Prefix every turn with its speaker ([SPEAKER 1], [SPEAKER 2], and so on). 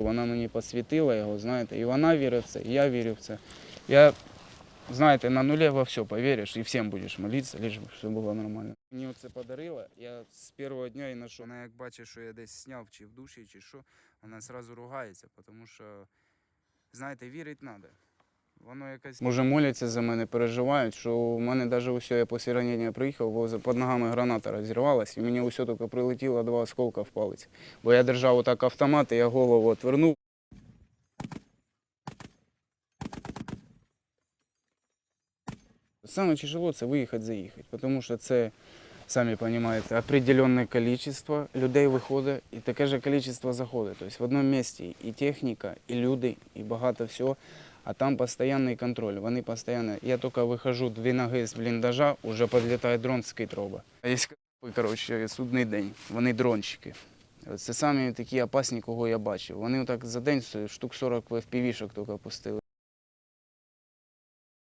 [SPEAKER 1] Вона мені посвітила його, знаєте, і вона вірить в це, і я вірю в це. Я, знаєте, на нулі во все повіриш і всім будеш молитися, лише все було нормально. Мені це подарила, я з першого дня і знайшов. Вона як бачить, що я десь сняв чи в душі, чи що, вона одразу ругається, тому що, знаєте, вірити треба. Воно якось. Може, моляться за мене, переживають, що у мене навіть усе, я після ранення приїхав, бо під ногами граната розірвалась, і мені усе тільки прилетіло два осколка в палець. Бо я держав отак автомат, і я голову отвернув. Саме тяжело це виїхати, заїхати, тому що це, самі розумієте, определенне кількість людей виходить і таке ж кількість заходить. Тобто в одному місці і техніка, і люди, і багато всього, а там постійний контроль. Вони постійно. Я тільки виходжу дві ноги з бліндажа, вже підлітає дрон з китроба. Коротше, судний день, вони дрончики. Це самі такі опасні, кого я бачив. Вони так за день штук 40 FPV-шок тільки пустили.